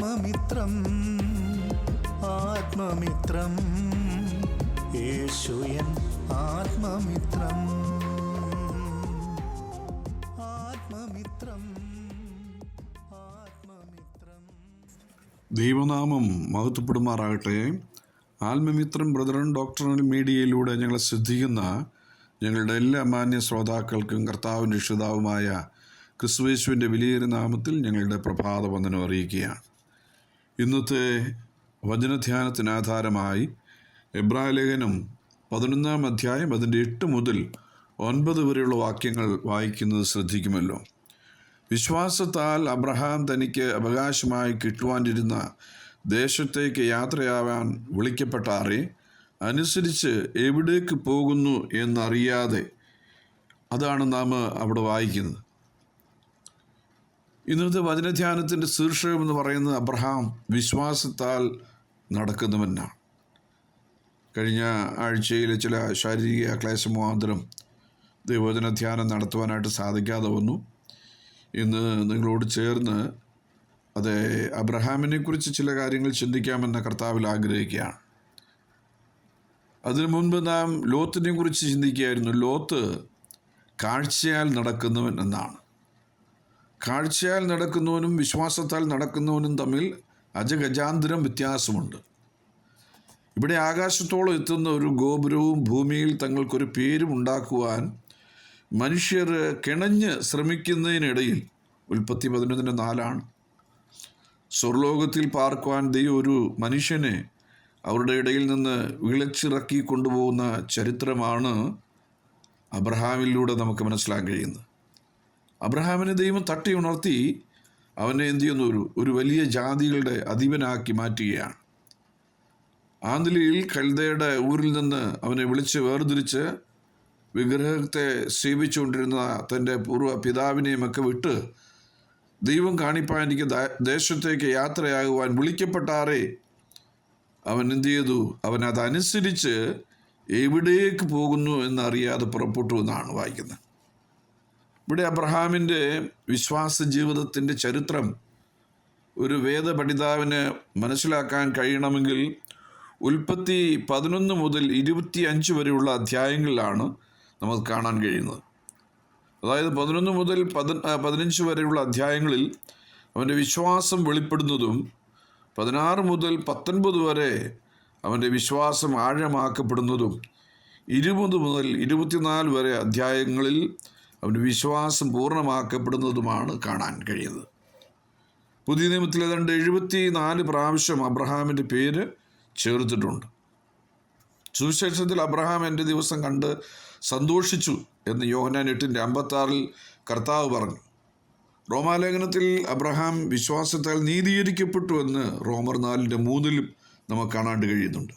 ആത്മമിത്രം ആത്മമിത്രം. യേശുയൻ ആത്മമിത്രം ആത്മമിത്രം ദൈവനാമം മഹത്വപ്പെടുമാറാകട്ടെ. ആത്മമിത്രം brethren doctor മീഡിയയിലൂടെ ഞങ്ങളെ ശ്രദ്ധിക്കുന്ന ഞങ്ങളുടെ എല്ലാ മാന്യ ശ്രോതാക്കൾക്കും കർത്താവിന്റെ രക്ഷിതാവുമായ ക്രിസ്തുവേശുവിന്റെ വിലയേറിയ നാമത്തിൽ ഞങ്ങളുടെ പ്രഭാത വന്ദനം അറിയിക്കുകയാണ്. ഇന്നത്തെ വചനധ്യാനത്തിന് ആധാരമായി എബ്രായ ലേഖനം പതിനൊന്നാം അധ്യായം അതിന്റെ എട്ട് മുതൽ ഒൻപത് വരെയുള്ള വാക്യങ്ങൾ വായിക്കുന്നത് ശ്രദ്ധിക്കുമല്ലോ. വിശ്വാസത്താൽ അബ്രഹാം തനിക്ക് അവകാശമായി കിട്ടുവാനിരുന്ന ദേശത്തേക്ക് യാത്രയാവാൻ വിളിക്കപ്പെട്ടാറെ അനുസരിച്ച് എവിടേക്ക് പോകുന്നു എന്നറിയാതെ അതാണ് നാം അവിടെ വായിക്കുന്നത്. ഇന്നത്തെ വചനധ്യാനത്തിന്റെ ശീർഷകം എന്ന് പറയുന്നത് അബ്രഹാം വിശ്വാസത്താൽ നടക്കുന്നവനാണ്. കഴിഞ്ഞ ആഴ്ചയിലെ ചില ശാരീരിക ക്ലേശ മുഖാന്തരം ദൈവവചന ധ്യാനം നടത്തുവാനായിട്ട് സാധിക്കാതെ വന്നു. ഇന്ന് നിങ്ങളോട് ചേർന്ന് അത് അബ്രഹാമിനെ കുറിച്ച് ചില കാര്യങ്ങൾ ചിന്തിക്കാമെന്ന കർത്താവിൽ ആഗ്രഹിക്കുകയാണ്. അതിനു മുൻപ് നാം ലോത്തിനെ കുറിച്ച് ചിന്തിക്കുകയായിരുന്നു. ലോത്ത് കാഴ്ചയാൽ നടക്കുന്നവൻ എന്നാണ്. കാഴ്ചയാൽ നടക്കുന്നവനും വിശ്വാസത്താൽ നടക്കുന്നവനും തമ്മിൽ അജഗജാന്തരം വ്യത്യാസമുണ്ട്. ഇവിടെ ആകാശത്തോളം എത്തുന്ന ഒരു ഗോപുരവും ഭൂമിയിൽ തങ്ങൾക്കൊരു പേരും ഉണ്ടാക്കുവാൻ മനുഷ്യർ കിണഞ്ഞ് ശ്രമിക്കുന്നതിനിടയിൽ ഉൽപ്പത്തി പതിനൊന്നിന്റെ നാലാണ്. സ്വർലോകത്തിൽ പാർക്കുവാൻ ദൈവം ഒരു മനുഷ്യനെ അവരുടെ ഇടയിൽ നിന്ന് വിളച്ചിറക്കി കൊണ്ടുപോകുന്ന ചരിത്രമാണ് അബ്രഹാമിലൂടെ നമുക്ക് മനസ്സിലാക്കാൻ കഴിയുന്നത്. അബ്രഹാമിനെ ദൈവം തട്ടി ഉണർത്തി അവനെ എന്തു ചെയ്യുന്നു? ഒരു ഒരു വലിയ ജാതികളുടെ അധീപനാക്കി മാറ്റുകയാണ്. ആ നിലയിൽ കൽദയുടെ ഊരിൽ നിന്ന് അവനെ വിളിച്ച് വേർതിരിച്ച് വിഗ്രഹത്തെ സേവിച്ചുകൊണ്ടിരുന്ന തന്റെ പൂർവ പിതാവിനെയും ഒക്കെ വിട്ട് ദൈവം കാണിപ്പാൻ എനിക്ക് ദേശത്തേക്ക് യാത്രയാകുവാൻ വിളിക്കപ്പെട്ടാറേ. അവൻ എന്ത് ചെയ്തു? അവൻ അതനുസരിച്ച് എവിടേക്ക് പോകുന്നു എന്നറിയാതെ പുറപ്പെട്ടു എന്നാണ് വായിക്കുന്നത്. ഇവിടെ അബ്രഹാമിന്റെ വിശ്വാസ ജീവിതത്തിന്റെ ചരിത്രം ഒരു വേദപഠിതാവിന് മനസ്സിലാക്കാൻ കഴിയണമെങ്കിൽ ഉൽപ്പത്തി പതിനൊന്ന് മുതൽ ഇരുപത്തി അഞ്ച് വരെയുള്ള അധ്യായങ്ങളിലാണ് നമുക്ക് കാണാൻ കഴിയുന്നത്. അതായത് പതിനൊന്ന് മുതൽ പതി പതിനഞ്ച് വരെയുള്ള അധ്യായങ്ങളിൽ അവന്റെ വിശ്വാസം വെളിപ്പെടുന്നതും പതിനാറ് മുതൽ പത്തൊൻപത് വരെ അവന്റെ വിശ്വാസം ആഴമാക്കപ്പെടുന്നതും ഇരുപത് മുതൽ ഇരുപത്തിനാല് വരെ അധ്യായങ്ങളിൽ അവന്റെ വിശ്വാസം പൂർണമാക്കപ്പെടുന്നതുമാണ് കാണാൻ കഴിയുന്നത്. പുതിയ നിയമത്തിൽ ഏതാണ്ട് എഴുപത്തി നാല് പ്രാവശ്യം അബ്രഹാമിന്റെ പേര് ചേർത്തിട്ടുണ്ട്. സുവിശേഷത്തിൽ അബ്രഹാം എന്റെ ദിവസം കണ്ട് സന്തോഷിച്ചു എന്ന് യോഹനാൻ എട്ടിന്റെ അമ്പത്താറിൽ കർത്താവ് പറഞ്ഞു. റോമാലേഖനത്തിൽ അബ്രഹാം വിശ്വാസത്താൽ നീതീകരിക്കപ്പെട്ടു എന്ന് റോമർ നാലിന്റെ മൂന്നിലും നമുക്ക് കാണാണ്ട് കഴിയുന്നുണ്ട്.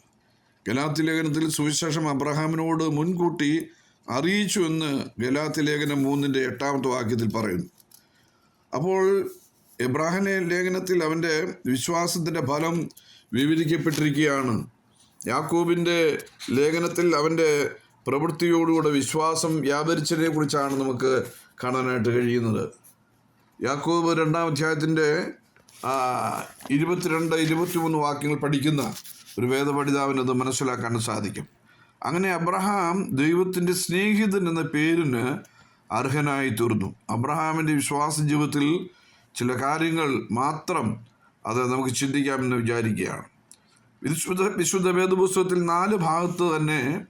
ഗലാത്തി ലേഖനത്തിൽ സുവിശേഷം അബ്രഹാമിനോട് മുൻകൂട്ടി അറിയിച്ചു എന്ന് ഗലാത്തി ലേഖനം മൂന്നിന്റെ എട്ടാമത്തെ വാക്യത്തിൽ പറയുന്നു. അപ്പോൾ എബ്രാഹിം ലേഖനത്തിൽ അവന്റെ വിശ്വാസത്തിന്റെ ഫലം വിവരിക്കപ്പെട്ടിരിക്കുകയാണ്. യാക്കോബിന്റെ ലേഖനത്തിൽ അവന്റെ പ്രവൃത്തിയോടുകൂടെ വിശ്വാസം വ്യാപരിച്ചതിനെ കുറിച്ചാണ് നമുക്ക് കാണാനായിട്ട് കഴിയുന്നത്. യാക്കോബ് രണ്ടാം അധ്യായത്തിന്റെ ഇരുപത്തിരണ്ട് ഇരുപത്തിമൂന്ന് വാക്യങ്ങൾ പഠിക്കുന്ന ഒരു വേദപഠിതാവിനത് മനസ്സിലാക്കാൻ സാധിക്കും. അങ്ങനെ അബ്രഹാം ദൈവത്തിന്റെ സ്നേഹിതൻ എന്ന പേരിന് അർഹനായി തീർന്നു. അബ്രഹാമിന്റെ വിശ്വാസ ജീവിതത്തിൽ ചില കാര്യങ്ങൾ മാത്രം അത് നമുക്ക് ചിന്തിക്കാമെന്ന് വിചാരിക്കുകയാണ്. വിശുദ്ധ വിശുദ്ധ വേദപുസ്തകത്തിൽ നാല് ഭാഗത്ത് തന്നെ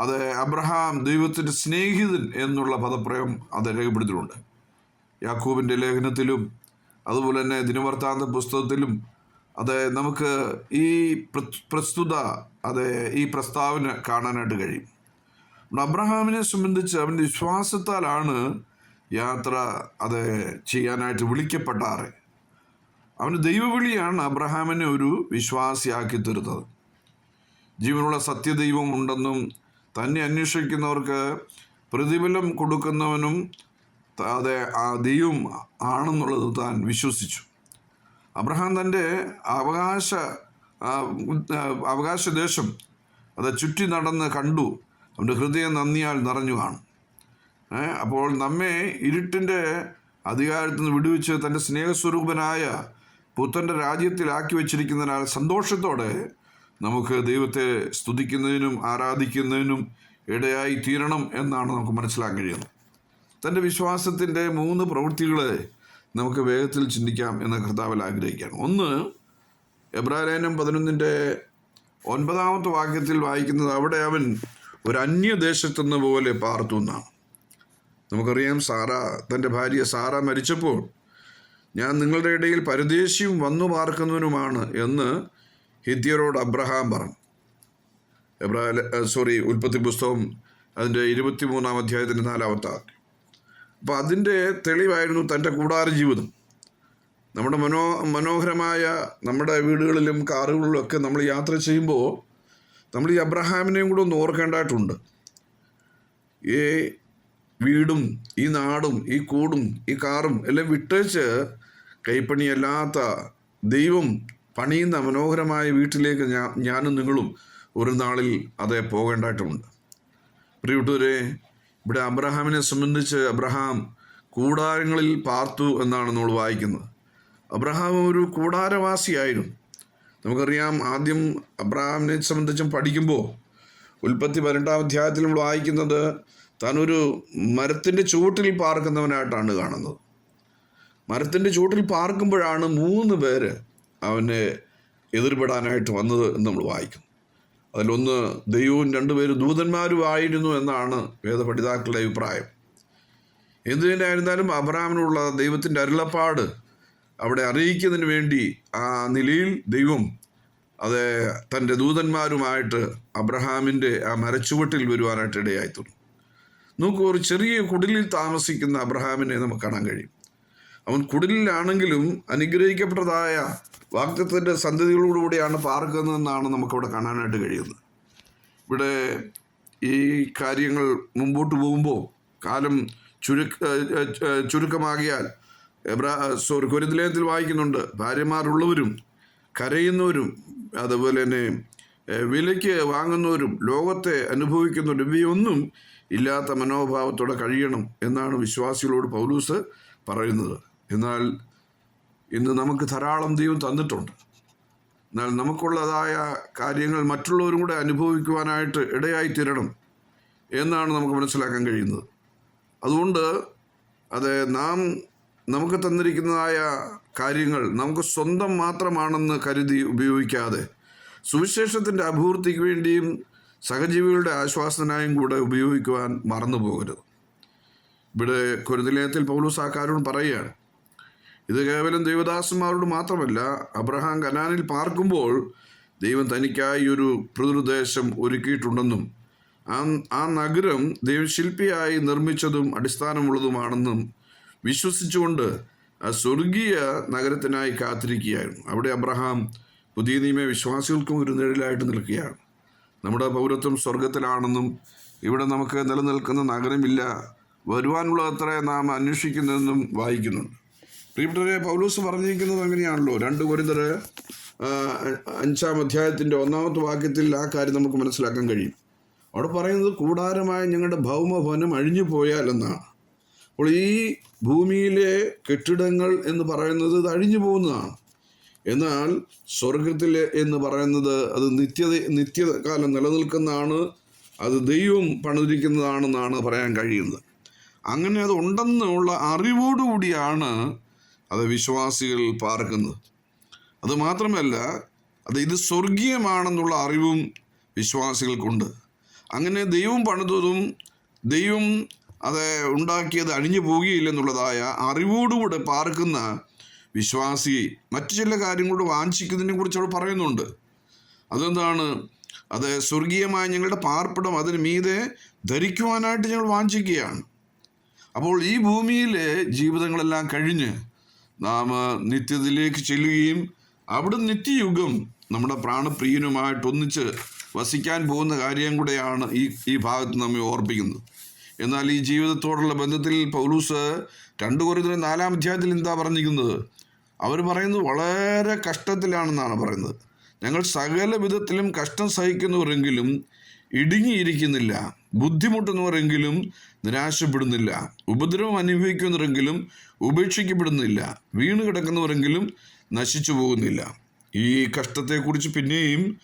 അത് അബ്രഹാം ദൈവത്തിന്റെ സ്നേഹിതൻ എന്നുള്ള പദപ്രയോഗം അത് രേഖപ്പെടുത്തിയിട്ടുണ്ട്. യാക്കൂബിന്റെ ലേഖനത്തിലും അതുപോലെ തന്നെ ദിനവർത്താന്ത പുസ്തകത്തിലും അത് നമുക്ക് ഈ പ്ര- പ്രസ്തുത അത് ഈ പ്രസ്താവന കാണാനായിട്ട് കഴിയും. അബ്രഹാമിനെ സംബന്ധിച്ച് അവന്റെ വിശ്വാസത്താലാണ് യാത്ര അത് ചെയ്യാനായിട്ട് വിളിക്കപ്പെട്ടാറ് അവന്റെ ദൈവവിളിയാണ് അബ്രഹാമിനെ ഒരു വിശ്വാസിയാക്കി തീർത്തത്. ജീവനുള്ള സത്യദൈവം ഉണ്ടെന്നും തന്നെ അന്വേഷിക്കുന്നവർക്ക് പ്രതിഫലം കൊടുക്കുന്നവനും അതെ ആ ദൈവം ആണെന്നുള്ളത് താൻ വിശ്വസിച്ചു. അബ്രഹാം തന്റെ അവകാശ അവകാശ ദേശം അവകാശദേശം അത് ചുറ്റി നടന്ന് കണ്ടു. അവന്റെ ഹൃദയം നന്ദിയാൽ നിറഞ്ഞു കാണും. അപ്പോൾ നമ്മെ ഇരുട്ടിന്റെ അധികാരത്തിൽ നിന്ന് വിടുവിച്ച് തന്റെ സ്നേഹസ്വരൂപനായ പുത്തന്റെ രാജ്യത്തിലാക്കി വച്ചിരിക്കുന്നതിനാൽ സന്തോഷത്തോടെ നമുക്ക് ദൈവത്തെ സ്തുതിക്കുന്നതിനും ആരാധിക്കുന്നതിനും ഇടയായി തീരണം എന്നാണ് നമുക്ക് മനസ്സിലാക്കാൻ കഴിയുന്നത്. തന്റെ വിശ്വാസത്തിന്റെ മൂന്ന് പ്രവൃത്തികളെ നമുക്ക് വേഗത്തിൽ ചിന്തിക്കാം എന്ന് കർത്താവിൽ ആഗ്രഹിക്കുകയാണ്. ഒന്ന് എബ്രാലേനം പതിനൊന്നിന്റെ ഒൻപതാമത്തെ വാക്യത്തിൽ വായിക്കുന്നത് അവിടെ അവൻ ഒരു അന്യദേശത്തുനിന്ന് പോലെ പാർത്തു എന്നാണ്. നമുക്കറിയാം സാറ തന്റെ ഭാര്യ സാറ മരിച്ചപ്പോൾ ഞാൻ നിങ്ങളുടെ ഇടയിൽ പരദേശിയും വന്നു പാർക്കുന്നവനുമാണ് എന്ന് ഹിത്യരോട് അബ്രഹാം പറഞ്ഞു. എബ്രാ സോറി ഉൽപ്പത്തി പുസ്തകം അതിന്റെ ഇരുപത്തി മൂന്നാം അധ്യായത്തിന്റെ നാലാമത്തെ അപ്പോൾ അതിന്റെ തെളിവായിരുന്നു തന്റെ കൂടാര ജീവിതം നമ്മുടെ മനോ മനോഹരമായ നമ്മുടെ വീടുകളിലും കാറുകളിലും ഒക്കെ നമ്മൾ യാത്ര ചെയ്യുമ്പോൾ നമ്മൾ ഈ അബ്രഹാമിനെയും കൂടെ ഒന്ന് ഓർക്കേണ്ടതായിട്ടുണ്ട്. ഈ വീടും ഈ നാടും ഈ കൂടും ഈ കാറും എല്ലാം വിട്ടേച്ച് കൈപ്പണിയല്ലാത്ത ദൈവം പണിയുന്ന മനോഹരമായ വീട്ടിലേക്ക് ഞാൻ ഞാനും നിങ്ങളും ഒരു നാളിൽ അതേ പോകേണ്ടതായിട്ടുമുണ്ട് പ്രിയപ്പെട്ടവരെ ഇവിടെ അബ്രഹാമിനെ സംബന്ധിച്ച് അബ്രഹാം കൂടാരങ്ങളിൽ പാർത്തു എന്നാണ് നമ്മൾ വായിക്കുന്നത്. അബ്രഹാം ഒരു കൂടാരവാസിയായിരുന്നു. നമുക്കറിയാം ആദ്യം അബ്രഹാമിനെ സംബന്ധിച്ചും പഠിക്കുമ്പോൾ ഉൽപ്പത്തി പതിനെട്ടാം അധ്യായത്തിൽ നമ്മൾ വായിക്കുന്നത് താനൊരു മരത്തിന്റെ ചുവട്ടിൽ പാർക്കുന്നവനായിട്ടാണ് കാണുന്നത്. മരത്തിന്റെ ചുവട്ടിൽ പാർക്കുമ്പോഴാണ് മൂന്ന് പേര് അവനെ എതിർപ്പെടാനായിട്ട് വന്നത് എന്ന് നമ്മൾ വായിക്കും അതിലൊന്ന് ദൈവവും രണ്ടുപേരും ദൂതന്മാരുമായിരുന്നു എന്നാണ് വേദപഠിതാക്കളുടെ അഭിപ്രായം. എന്തു തന്നെയായിരുന്നാലും അബ്രഹാമിനുള്ള ദൈവത്തിന്റെ അരുളപ്പാട് അവിടെ അറിയിക്കുന്നതിന് വേണ്ടി ആ നിലയിൽ ദൈവം അത് തന്റെ ദൂതന്മാരുമായിട്ട് അബ്രഹാമിന്റെ ആ മരച്ചുവട്ടിൽ വരുവാനായിട്ട് ഇടയായിത്തുന്നു. നമുക്ക് ഒരു ചെറിയ കുടിലിൽ താമസിക്കുന്ന അബ്രഹാമിനെ നമുക്ക് കാണാൻ കഴിയും. അവൻ കുടിലാണെങ്കിലും അനുഗ്രഹിക്കപ്പെട്ടതായ വാക്തത്വത്തിന്റെ സന്ധതികളോടുകൂടിയാണ് പാർക്കുന്നതെന്നാണ് നമുക്കവിടെ കാണാനായിട്ട് കഴിയുന്നത്. ഇവിടെ ഈ കാര്യങ്ങൾ മുമ്പോട്ട് പോകുമ്പോൾ കാലം ചുരുക്ക ചുരുക്കമാകിയാൽ എബ്രാ സോറി കുരുതലയത്തിൽ വായിക്കുന്നുണ്ട് ഭാര്യമാരുള്ളവരും കരയുന്നവരും അതുപോലെ തന്നെ വിലയ്ക്ക് വാങ്ങുന്നവരും ലോകത്തെ അനുഭവിക്കുന്നവരും ഇവയൊന്നും ഇല്ലാത്ത മനോഭാവത്തോടെ കഴിയണം എന്നാണ് വിശ്വാസികളോട് പൗലൂസ് പറയുന്നത്. എന്നാൽ ഇന്ന് നമുക്ക് ധാരാളം ദൈവം തന്നിട്ടുണ്ട്. എന്നാൽ നമുക്കുള്ളതായ കാര്യങ്ങൾ മറ്റുള്ളവരും കൂടെ അനുഭവിക്കുവാനായിട്ട് ഇടയായി തീരണം എന്നാണ് നമുക്ക് മനസ്സിലാക്കാൻ കഴിയുന്നത്. അതുകൊണ്ട് അത് നാം നമുക്ക് തന്നിരിക്കുന്നതായ കാര്യങ്ങൾ നമുക്ക് സ്വന്തം മാത്രമാണെന്ന് കരുതി ഉപയോഗിക്കാതെ സുവിശേഷത്തിന്റെ അഭിവൃദ്ധിക്ക് വേണ്ടിയും സഹജീവികളുടെ ആശ്വാസത്തിനായും കൂടെ ഉപയോഗിക്കുവാൻ മറന്നു പോകരുത് ഇവിടെ കുരുതലയത്തിൽ പൗലൂസ് ആ പറയുകയാണ്. ഇത് കേവലം ദൈവദാസന്മാരോട് മാത്രമല്ല അബ്രഹാം കനാനിൽ പാർക്കുമ്പോൾ ദൈവം തനിക്കായി ഒരു പിതൃദേശം ഒരുക്കിയിട്ടുണ്ടെന്നും ആ ആ നഗരം ദൈവം ശില്പിയായി നിർമ്മിച്ചതും അടിസ്ഥാനമുള്ളതുമാണെന്നും വിശ്വസിച്ചുകൊണ്ട് ആ സ്വർഗീയ നഗരത്തിനായി കാത്തിരിക്കുകയായിരുന്നു. അവിടെ അബ്രഹാം പുതിയ നിയമ വിശ്വാസികൾക്കും ഒരു നിഴലായിട്ട് നിൽക്കുകയാണ്. നമ്മുടെ പൗരത്വം സ്വർഗത്തിലാണെന്നും ഇവിടെ നമുക്ക് നിലനിൽക്കുന്ന നഗരമില്ല വരുവാനുള്ള അത്ര നാം അന്വേഷിക്കുന്നതെന്നും വായിക്കുന്നുണ്ട്. പ്രിയപ്പെട്ടവരെ പൗലൂസ് പറഞ്ഞിരിക്കുന്നത് അങ്ങനെയാണല്ലോ. രണ്ട് കുരുതർ അഞ്ചാം അധ്യായത്തിന്റെ ഒന്നാമത്തെ വാക്യത്തിൽ ആ കാര്യം നമുക്ക് മനസ്സിലാക്കാൻ കഴിയും. അവിടെ പറയുന്നത് കൂടാരമായ ഞങ്ങളുടെ ഭൗമഭവനം അഴിഞ്ഞു പോയാൽ എന്നാണ് അപ്പോൾ ഈ ഭൂമിയിലെ കെട്ടിടങ്ങൾ എന്ന് പറയുന്നത് ഇത് അഴിഞ്ഞു പോകുന്നതാണ് എന്നാൽ സ്വർഗത്തിൽ എന്ന് പറയുന്നത് അത് നിത്യത നിത്യകാലം നിലനിൽക്കുന്നതാണ് അത് ദൈവം പണിതിരിക്കുന്നതാണെന്നാണ് പറയാൻ കഴിയുന്നത്. അങ്ങനെ അത് ഉണ്ടെന്നുള്ള അറിവോടുകൂടിയാണ് അത് വിശ്വാസികൾ പാർക്കുന്നത്. അത് മാത്രമല്ല അത് ഇത് സ്വർഗീയമാണെന്നുള്ള അറിവും വിശ്വാസികൾക്കുണ്ട്. അങ്ങനെ ദൈവം പണിതതും ദൈവം അത് ഉണ്ടാക്കിയത് അഴിഞ്ഞു പോവുകയില്ലെന്നുള്ളതായ അറിവോടുകൂടെ പാർക്കുന്ന വിശ്വാസി മറ്റു ചില കാര്യങ്ങളോട് വാഞ്ചിക്കുന്നതിനെ കുറിച്ച് അവിടെ പറയുന്നുണ്ട്. അതെന്താണ്? അത് സ്വർഗീയമായ ഞങ്ങളുടെ പാർപ്പിടം അതിന് മീതെ ധരിക്കുവാനായിട്ട് ഞങ്ങൾ വാഞ്ചിക്കുകയാണ്. അപ്പോൾ ഈ ഭൂമിയിലെ ജീവിതങ്ങളെല്ലാം കഴിഞ്ഞ് നാം നിത്യത്തിലേക്ക് ചെല്ലുകയും അവിടെ നിത്യയുഗം നമ്മുടെ പ്രാണപ്രിയനുമായിട്ട് ഒന്നിച്ച് വസിക്കാൻ പോകുന്ന കാര്യം കൂടെയാണ് ഈ ഈ ഭാഗത്ത് നമ്മെ ഓർപ്പിക്കുന്നത്. എന്നാൽ ഈ ജീവിതത്തോടുള്ള ബന്ധത്തിൽ പൗലൂസ് രണ്ട് കുറഞ്ഞ നാലാം അധ്യായത്തിൽ എന്താ പറഞ്ഞിരിക്കുന്നത്? അവർ പറയുന്നത് വളരെ കഷ്ടത്തിലാണെന്നാണ് പറയുന്നത്. ഞങ്ങൾ സകല വിധത്തിലും കഷ്ടം സഹിക്കുന്നവരെങ്കിലും ഇടുങ്ങിയിരിക്കുന്നില്ല. ബുദ്ധിമുട്ടുന്നവരെങ്കിലും നിരാശപ്പെടുന്നില്ല. ഉപദ്രവം അനുഭവിക്കുന്നവരെങ്കിലും ഉപേക്ഷിക്കപ്പെടുന്നില്ല. വീണ് കിടക്കുന്നവരെങ്കിലും നശിച്ചു പോകുന്നില്ല. ഈ കഷ്ടത്തെക്കുറിച്ച് പിന്നെയും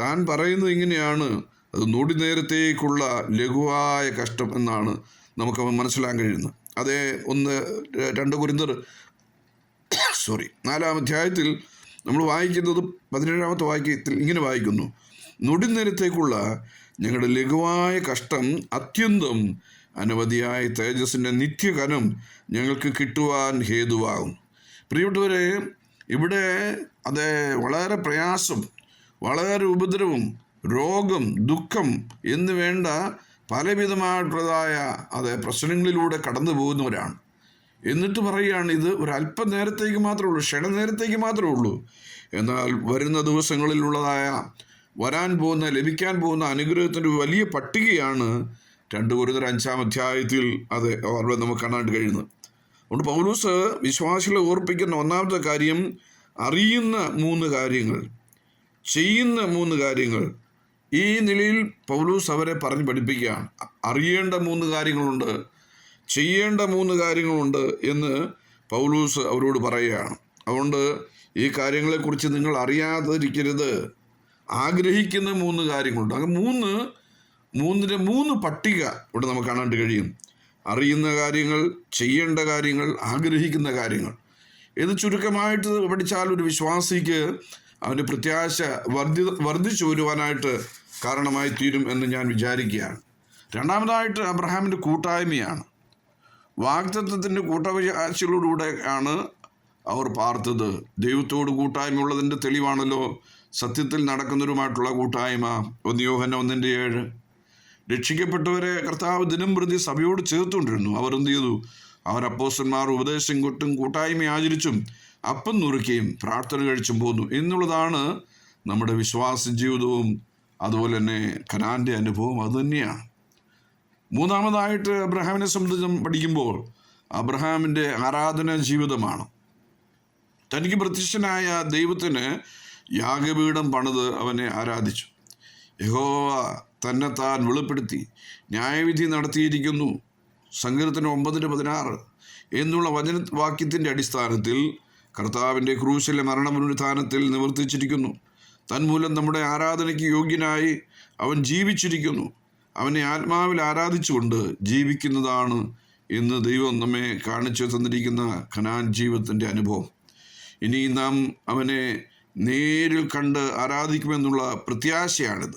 താൻ പറയുന്നത് ഇങ്ങനെയാണ്. അത് നൊടി നേരത്തേക്കുള്ള ലഘുവായ കഷ്ടം എന്നാണ് നമുക്ക് മനസ്സിലാക്കാൻ കഴിയുന്നത്. അതേ ഒന്ന് രണ്ട് കുരിന്തർ സോറി നാലാം അധ്യായത്തിൽ നമ്മൾ വായിക്കുന്നത് പതിനേഴാമത്തെ വാക്യത്തിൽ ഇങ്ങനെ വായിക്കുന്നു. നൊടി നേരത്തേക്കുള്ള ഞങ്ങളുടെ ലഘുവായ കഷ്ടം അത്യന്തം അനവധിയായ തേജസ്സിന്റെ നിത്യകനം ഞങ്ങൾക്ക് കിട്ടുവാൻ ഹേതുവാകും. പ്രിയപ്പെട്ടവരെ ഇവിടെ അത് വളരെ പ്രയാസം വളരെ ഉപദ്രവം രോഗം ദുഃഖം എന്ന് വേണ്ട പലവിധമായിട്ടുള്ളതായ അത് പ്രശ്നങ്ങളിലൂടെ കടന്നു പോകുന്നവരാണ്. എന്നിട്ട് പറയുകയാണ് ഇത് ഒരു അല്പം നേരത്തേക്ക് മാത്രമേ ഉള്ളൂ ക്ഷണനേരത്തേക്ക് മാത്രമേ ഉള്ളൂ. എന്നാൽ വരുന്ന ദിവസങ്ങളിലുള്ളതായ വരാൻ പോകുന്ന ലഭിക്കാൻ പോകുന്ന അനുഗ്രഹത്തിന്റെ വലിയ പട്ടികയാണ് രണ്ട് ഗുരുതര അഞ്ചാം അധ്യായത്തിൽ അത് അവിടെ നമുക്ക് കാണാൻ കഴിയുന്നത്. അതുകൊണ്ട് പൗലൂസ് വിശ്വാസികളെ ഓർപ്പിക്കുന്ന ഒന്നാമത്തെ കാര്യം അറിയുന്ന മൂന്ന് കാര്യങ്ങൾ ചെയ്യുന്ന മൂന്ന് കാര്യങ്ങൾ. ഈ നിലയിൽ പൗലൂസ് അവരെ പറഞ്ഞ് പഠിപ്പിക്കുകയാണ്. അറിയേണ്ട മൂന്ന് കാര്യങ്ങളുണ്ട് ചെയ്യേണ്ട മൂന്ന് കാര്യങ്ങളുണ്ട് എന്ന് പൗലൂസ് അവരോട് പറയുകയാണ്. അതുകൊണ്ട് ഈ കാര്യങ്ങളെക്കുറിച്ച് നിങ്ങൾ അറിയാതിരിക്കരുത്. ആഗ്രഹിക്കുന്ന മൂന്ന് കാര്യങ്ങളുണ്ട്. അങ്ങനെ മൂന്ന് മൂന്നിന്റെ മൂന്ന് പട്ടിക ഇവിടെ നമുക്ക് കാണാൻ കഴിയും. അറിയുന്ന കാര്യങ്ങൾ ചെയ്യേണ്ട കാര്യങ്ങൾ ആഗ്രഹിക്കുന്ന കാര്യങ്ങൾ. ഇത് ചുരുക്കമായിട്ട് പഠിച്ചാൽ ഒരു വിശ്വാസിക്ക് അവന്റെ പ്രത്യാശ വർദ്ധി വർദ്ധിച്ചു വരുവാനായിട്ട് കാരണമായി തീരും എന്ന് ഞാൻ വിചാരിക്കുകയാണ്. രണ്ടാമതായിട്ട് അബ്രഹാമിന്റെ കൂട്ടായ്മയാണ്. വാഗ്ദത്വത്തിന്റെ കൂട്ടവിചാരിച്ചലോടുകൂടെ ആണ് അവർ പാർത്തത്. ദൈവത്തോട് കൂട്ടായ്മ ഉള്ളതിന്റെ തെളിവാണല്ലോ സത്യത്തിൽ നടക്കുന്നവരുമായിട്ടുള്ള കൂട്ടായ്മ ഒന്ന് യോഹന ഒന്നിന്റെ ഏഴ്. രക്ഷിക്കപ്പെട്ടവരെ കർത്താവ് ദിനം പ്രതി സഭയോട് ചേർത്തുകൊണ്ടിരുന്നു. അവർ എന്ത് ചെയ്തു? അവർ അപ്പോസ്റ്റന്മാർ ഉപദേശം കൊട്ടും കൂട്ടായ്മ ആചരിച്ചും അപ്പം നുറുക്കുകയും പ്രാർത്ഥന കഴിച്ചും പോന്നു. എന്നുള്ളതാണ് നമ്മുടെ വിശ്വാസ ജീവിതവും അതുപോലെ തന്നെ കനാന്റെ അനുഭവം അതുതന്നെയാണ് മൂന്നാമതായിട്ട് അബ്രഹാമിനെ സംബന്ധിച്ച് പഠിക്കുമ്പോൾ അബ്രഹാമിന്റെ ആരാധന ജീവിതമാണ്. തനിക്ക് പ്രത്യക്ഷനായ ദൈവത്തിന് യാഗപീഠം പണിത് അവനെ ആരാധിച്ചു. യഹോവ തന്നെ താൻ വെളിപ്പെടുത്തി. ന്യായവിധി നടത്തിയിരിക്കുന്നു. സങ്കീർത്തനം ഒമ്പതിന് പതിനാറ്. എന്നുള്ള വചന വാക്യത്തിന്റെ അടിസ്ഥാനത്തിൽ കർത്താവിന്റെ ക്രൂശിലെ മരണപുനരുത്ഥാനത്തിൽ നിവർത്തിച്ചിരിക്കുന്നു. തന്മൂലം നമ്മുടെ ആരാധനയ്ക്ക് യോഗ്യനായി അവൻ ജീവിച്ചിരിക്കുന്നു. അവനെ ആത്മാവിൽ ആരാധിച്ചുകൊണ്ട് ജീവിക്കുന്നതാണ് ഇന്ന് ദൈവം നമ്മെ കാണിച്ചു തന്നിരിക്കുന്ന ഖനാൻ ജീവിതത്തിന്റെ അനുഭവം. ഇനി നാം അവനെ നേരിൽ കണ്ട് ആരാധിക്കുമെന്നുള്ള പ്രത്യാശയാണിത്.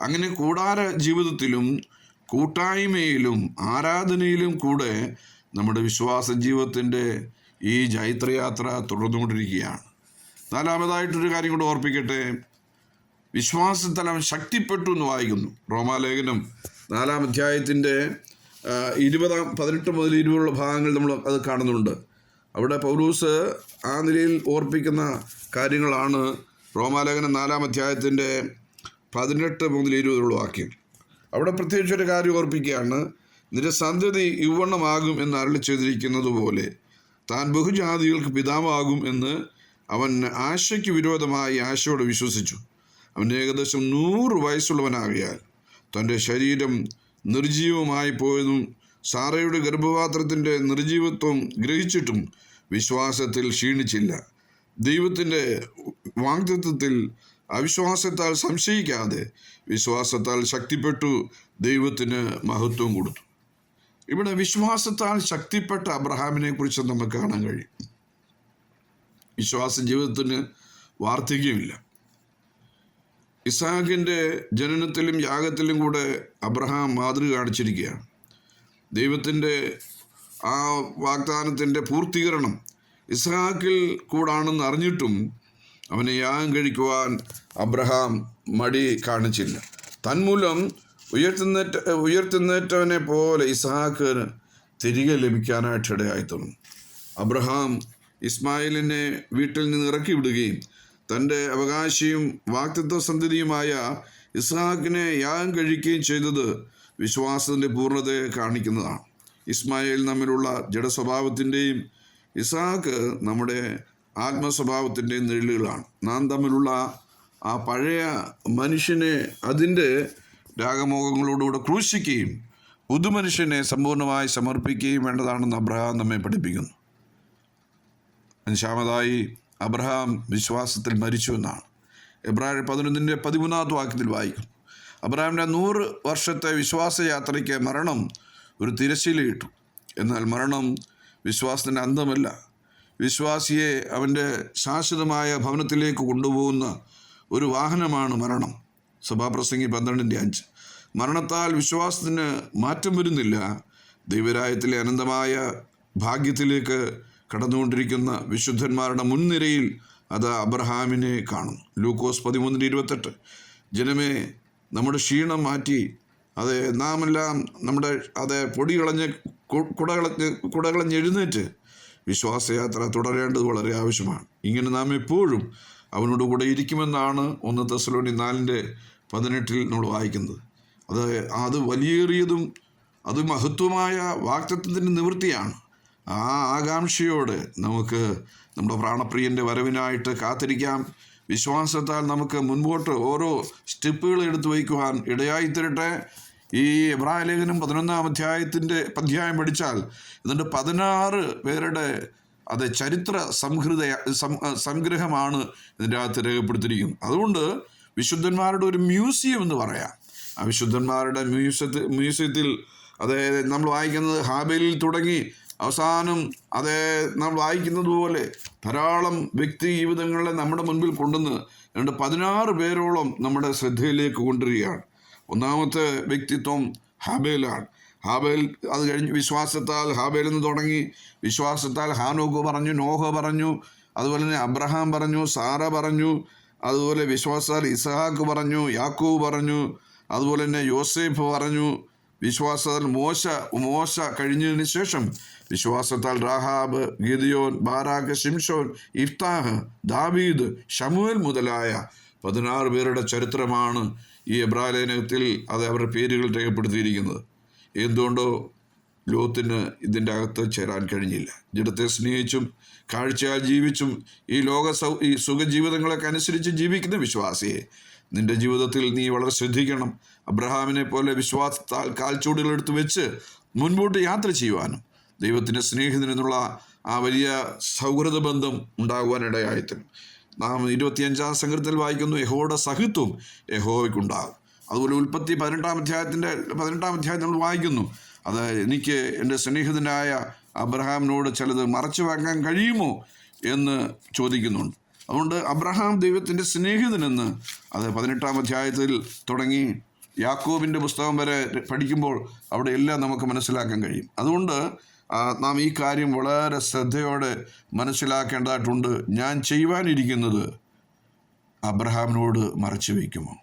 അങ്ങനെ കൂടാര ജീവിതത്തിലും കൂട്ടായ്മയിലും ആരാധനയിലും കൂടെ നമ്മുടെ വിശ്വാസ ജീവിതത്തിന്റെ ഈ ജൈത്രയാത്ര തുടർന്നുകൊണ്ടിരിക്കുകയാണ്. നാലാമതായിട്ടൊരു കാര്യം കൂടെ ഓർപ്പിക്കട്ടെ. വിശ്വാസത്തിൽ അവൻ ശക്തിപ്പെട്ടു എന്ന് വായിക്കുന്നു. റോമാലേഖനം നാലാം അധ്യായത്തിന്റെ ഇരുപതാം പതിനെട്ട് മുതൽ ഇരുപതുള്ള ഭാഗങ്ങൾ നമ്മൾ അത് കാണുന്നുണ്ട്. അവിടെ പൗലൂസ് ആ നിലയിൽ ഓർപ്പിക്കുന്ന കാര്യങ്ങളാണ് റോമാലേഖനം നാലാം അധ്യായത്തിന്റെ പതിനെട്ട് മുതൽ ഇരുപതുള്ള വാക്യം. അവിടെ പ്രത്യേകിച്ച് ഒരു കാര്യം ഓർപ്പിക്കുകയാണ്. നിന്റെ സന്തതി യുവണ്ണമാകും എന്ന് അരളി ചെയ്തിരിക്കുന്നത് പോലെ താൻ ബഹുജാതികൾക്ക് പിതാവാകും എന്ന് അവൻ ആശയ്ക്ക് വിരോധമായി ആശയോട് വിശ്വസിച്ചു. അവൻ ഏകദേശം നൂറ് വയസ്സുള്ളവനാകിയാൽ തന്റെ ശരീരം നിർജീവമായി പോയതും സാറയുടെ ഗർഭപാത്രത്തിന്റെ നിർജീവത്വം ഗ്രഹിച്ചിട്ടും വിശ്വാസത്തിൽ ക്ഷീണിച്ചില്ല. ദൈവത്തിന്റെ വാഗ്ദത്വത്തിൽ അവിശ്വാസത്താൽ സംശയിക്കാതെ വിശ്വാസത്താൽ ശക്തിപ്പെട്ടു ദൈവത്തിന് മഹത്വം കൊടുത്തു. ഇവിടെ വിശ്വാസത്താൽ ശക്തിപ്പെട്ട അബ്രഹാമിനെ കുറിച്ച് നമുക്ക് കാണാൻ കഴിയും. വിശ്വാസ ജീവിതത്തിന് വാർദ്ധക്യമില്ല. ഇസാഖിന്റെ ജനനത്തിലും യാഗത്തിലും കൂടെ അബ്രഹാം മാതൃക കാണിച്ചിരിക്കുകയാണ്. ദൈവത്തിന്റെ ആ വാഗ്ദാനത്തിന്റെ പൂർത്തീകരണം ഇസ്ഹാക്കിൽ കൂടാണെന്ന് അറിഞ്ഞിട്ടും അവനെ യാഗം കഴിക്കുവാൻ അബ്രഹാം മടി കാണിച്ചില്ല. തന്മൂലം ഉയർത്തുന്നേറ്റ ഉയർത്തുന്നേറ്റവനെ പോലെ ഇസ്ഹാക്ക് തിരികെ ലഭിക്കാനായിട്ട് ഇടയായിത്തീർന്നു അബ്രഹാം ഇസ്മായിലിനെ വീട്ടിൽ നിന്ന് ഇറക്കി വിടുകയും തന്റെ അവകാശിയും വാക്തത്വ സന്തതിയുമായ ഇസ്ഹാക്കിനെ യാഗം കഴിക്കുകയും ചെയ്തത് വിശ്വാസത്തിന്റെ പൂർണതയെ കാണിക്കുന്നതാണ്. ഇസ്മായേൽ നമ്മിലുള്ള ജഡസ്വഭാവത്തിന്റെയും ഇസാഖ് നമ്മുടെ ആത്മസ്വഭാവത്തിന്റെയും നിഴലുകളാണ്. നാം തമ്മിലുള്ള ആ പഴയ മനുഷ്യനെ അതിന്റെ രാഗമോഹങ്ങളോടുകൂടെ ക്രൂശിക്കുകയും പുതുമനുഷ്യനെ സമ്പൂർണമായി സമർപ്പിക്കുകയും വേണ്ടതാണെന്ന് അബ്രഹാം നമ്മെ പഠിപ്പിക്കുന്നു. അഞ്ചാമതായി അബ്രഹാം വിശ്വാസത്തിൽ മരിച്ചു എന്നാണ്. എബ്രാഹിം പതിനൊന്നിന്റെ പതിമൂന്നാമത്തെ വാക്യത്തിൽ വായിക്കും അബ്രഹാമിന്റെ നൂറ് വർഷത്തെ വിശ്വാസയാത്രയ്ക്ക് മരണം ഒരു തിരശ്ശീലയിട്ടു. എന്നാൽ മരണം വിശ്വാസത്തിന്റെ അന്തമല്ല. വിശ്വാസിയെ അവന്റെ ശാശ്വതമായ ഭവനത്തിലേക്ക് കൊണ്ടുപോകുന്ന ഒരു വാഹനമാണ് മരണം. സഭാപ്രസംഗി പന്ത്രണ്ടിന്റെ അഞ്ച്. മരണത്താൽ വിശ്വാസത്തിന് മാറ്റം വരുന്നില്ല. ദൈവരായത്തിലെ അനന്തമായ ഭാഗ്യത്തിലേക്ക് കടന്നുകൊണ്ടിരിക്കുന്ന വിശുദ്ധന്മാരുടെ മുൻനിരയിൽ അത് അബ്രഹാമിനെ കാണും ലൂക്കോസ് പതിമൂന്നിന്റെ ഇരുപത്തെട്ട്. ജനമേ നമ്മുടെ ക്ഷീണം മാറ്റി അത് നാമെല്ലാം നമ്മുടെ അത് പൊടി കളഞ്ഞ് കുടകളഞ്ഞ് കുടകളഞ്ഞ് എഴുന്നേറ്റ് വിശ്വാസയാത്ര തുടരേണ്ടത് വളരെ ആവശ്യമാണ്. ഇങ്ങനെ നാം എപ്പോഴും അവനോട് കൂടെ ഇരിക്കുമെന്നാണ് ഒന്ന് തെസലോണി നാലിന്റെ പതിനെട്ടിൽ നമ്മൾ വായിക്കുന്നത്. അത് അത് വലിയേറിയതും അത് മഹത്വമായ വാക്തത്വത്തിന്റെ നിവൃത്തിയാണ്. ആ ആകാംക്ഷയോടെ നമുക്ക് നമ്മുടെ പ്രാണപ്രിയന്റെ വരവിനായിട്ട് കാത്തിരിക്കാം. വിശ്വാസത്താൽ നമുക്ക് മുൻപോട്ട് ഓരോ സ്റ്റെപ്പുകൾ എടുത്തു വയ്ക്കുവാൻ ഇടയായിത്തരട്ടെ. ഈ എബ്രാഹിം ലേഖനം പതിനൊന്നാം അധ്യായത്തിന്റെ അധ്യായം പഠിച്ചാൽ എന്നിട്ട് പതിനാറ് പേരുടെ അത് ചരിത്ര സംഹൃത സംഗ്രഹമാണ് ഇതിന്റെ അകത്ത് രേഖപ്പെടുത്തിയിരിക്കുന്നത്. അതുകൊണ്ട് വിശുദ്ധന്മാരുടെ ഒരു മ്യൂസിയം എന്ന് പറയാം. ആ വിശുദ്ധന്മാരുടെ മ്യൂസിയത്തിൽ മ്യൂസിയത്തിൽ അതായത് നമ്മൾ വായിക്കുന്നത് ഹാബേലിൽ തുടങ്ങി അവസാനം അതേ നാം വായിക്കുന്നത് പോലെ ധാരാളം വ്യക്തി ജീവിതങ്ങളെ നമ്മുടെ മുൻപിൽ കൊണ്ടുവന്ന് രണ്ട് പതിനാറ് പേരോളം നമ്മുടെ ശ്രദ്ധയിലേക്ക് കൊണ്ടുവരികയാണ്. ഒന്നാമത്തെ വ്യക്തിത്വം ഹാബേലാണ്. ഹാബേൽ അത് കഴിഞ്ഞ് വിശ്വാസത്താൽ ഹാബേൽ എന്ന് തുടങ്ങി. വിശ്വാസത്താൽ ഹാനോക്ക് പറഞ്ഞു നോഹ പറഞ്ഞു അതുപോലെ തന്നെ അബ്രഹാം പറഞ്ഞു സാറ പറഞ്ഞു അതുപോലെ വിശ്വാസത്താൽ ഇസഹാക്ക് പറഞ്ഞു യാക്കൂബ് പറഞ്ഞു അതുപോലെ തന്നെ യോസേഫ് പറഞ്ഞു. വിശ്വാസത്താൽ മോശ മോശ കഴിഞ്ഞതിന് ശേഷം വിശ്വാസത്താൽ റാഹാബ് ഗിദിയോൻ ബാരാഖ് ഷിംഷോൻ ഇഫ്താഹ് ദാബീദ് ഷമുവൽ മുതലായ പതിനാറ് പേരുടെ ചരിത്രമാണ് ഈ എബ്രാലേനത്തിൽ അത് അവരുടെ പേരുകൾ രേഖപ്പെടുത്തിയിരിക്കുന്നത്. എന്തുകൊണ്ടോ ലോത്തിന് ഇതിന്റെ അകത്ത് ചേരാൻ കഴിഞ്ഞില്ല. ജഡത്തെ സ്നേഹിച്ചും കാഴ്ചയാൽ ജീവിച്ചും ഈ ലോക സൗ ഈ സുഖജീവിതങ്ങളൊക്കെ അനുസരിച്ച് ജീവിക്കുന്ന വിശ്വാസിയെ നിന്റെ ജീവിതത്തിൽ നീ വളരെ ശ്രദ്ധിക്കണം. അബ്രഹാമിനെ പോലെ വിശ്വാസത്താൽ കാൽച്ചൂടുകൾ എടുത്ത് വെച്ച് മുൻപോട്ട് യാത്ര ചെയ്യുവാനും ദൈവത്തിന്റെ സ്നേഹിതനെന്നുള്ള ആ വലിയ സൗഹൃദ ബന്ധം ഉണ്ടാകുവാനിടയായിത്തരും. നാം ഇരുപത്തിയഞ്ചാം സംഘത്തിൽ വായിക്കുന്നു യഹോയുടെ സഹിത്വം യഹോവയ്ക്കുണ്ടാകും. അതുപോലെ ഉൽപ്പത്തി പതിനെട്ടാം അധ്യായത്തിന്റെ പതിനെട്ടാം അധ്യായത്തിൽ നമ്മൾ വായിക്കുന്നു അത് എനിക്ക് എന്റെ സ്നേഹിതനായ അബ്രഹാമിനോട് ചിലത് മറച്ചു വാങ്ങാൻ കഴിയുമോ? എന്ന് ചോദിക്കുന്നുണ്ട്. അതുകൊണ്ട് അബ്രഹാം ദൈവത്തിന്റെ സ്നേഹിതനെന്ന് അത് പതിനെട്ടാം അധ്യായത്തിൽ തുടങ്ങി യാക്കോബിന്റെ പുസ്തകം വരെ പഠിക്കുമ്പോൾ അവിടെ എല്ലാം നമുക്ക് മനസ്സിലാക്കാൻ കഴിയും. അതുകൊണ്ട് നാം ഈ കാര്യം വളരെ ശ്രദ്ധയോടെ മനസ്സിലാക്കേണ്ടതായിട്ടുണ്ട്. ഞാൻ ചെയ്യുവാനിരിക്കുന്നത് അബ്രഹാമിനോട് മറച്ചു വയ്ക്കുമോ?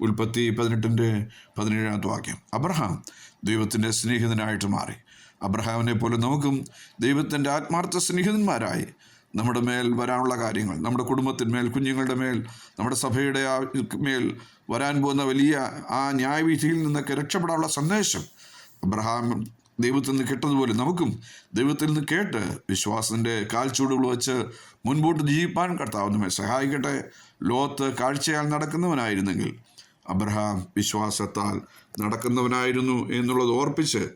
ഉൽപ്പത്തി പതിനെട്ടിന്റെ പതിനേഴാമത്തെ വാക്യം. അബ്രഹാം ദൈവത്തിന്റെ സ്നേഹിതനായിട്ട് മാറി. അബ്രഹാമിനെ പോലെ നമുക്കും ദൈവത്തിന്റെ ആത്മാർത്ഥ സ്നേഹിതന്മാരായി നമ്മുടെ മേൽ വരാനുള്ള കാര്യങ്ങൾ നമ്മുടെ കുടുംബത്തിന്മേൽ കുഞ്ഞുങ്ങളുടെ മേൽ നമ്മുടെ സഭയുടെ മേൽ വരാൻ പോകുന്ന വലിയ ആ ന്യായവിധിയിൽ നിന്നൊക്കെ രക്ഷപ്പെടാനുള്ള സന്ദേശം അബ്രഹാം ദൈവത്തിൽ നിന്ന് കേട്ടതുപോലെ നമുക്കും ദൈവത്തിൽ നിന്ന് കേട്ട് വിശ്വാസത്തിന്റെ കാൽച്ചൂടുകൾ വെച്ച് മുൻപോട്ട് ജീവിപ്പാൻ കർത്താവ് നമ്മെ സഹായിക്കട്ടെ. ലോകത്ത് കാഴ്ചയാൽ നടക്കുന്നവനായിരുന്നെങ്കിൽ അബ്രഹാം വിശ്വാസത്താൽ നടക്കുന്നവനായിരുന്നു എന്നുള്ളത് ഓർപ്പിച്ച്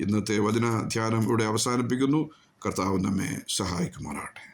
ഇന്നത്തെ വചന ധ്യാനം ഇവിടെ അവസാനിപ്പിക്കുന്നു. കർത്താവ് നമ്മെ സഹായിക്കുമാറാട്ടെ